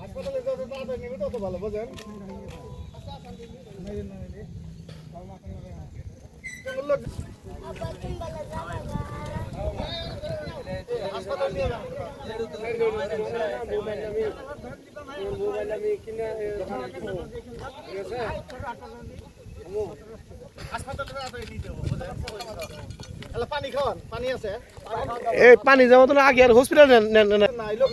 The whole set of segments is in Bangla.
হাসপাতালে যত তাড়াতাড়ি নেবে তত ভালো বোঝেন হাসপাতাল নিয়ে মোবাইল আমি কিনে যাব আছে এই পানি যাওয়া তো আগে আর হসপিটাল নেন নেন নেন নাই লোক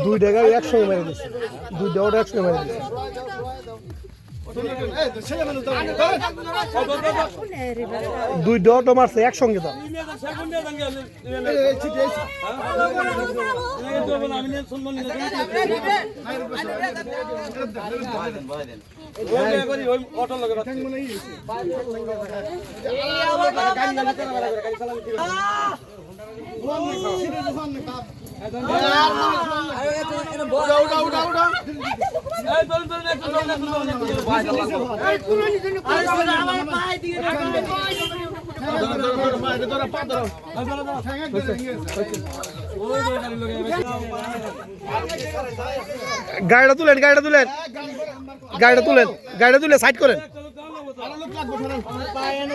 দুই টাকা একসঙ্গে মেরে দিচ্ছে দুই টাকা একসঙ্গে মেরে দিচ্ছে দুই ডটো মারছে একসঙ্গে তো। গাড়িটা তুলেন গাড়িটা তুলেন। গাড়িটা তুলেন গাড়িটা তুলে সাইড করেন। আরে গাড়ি আমি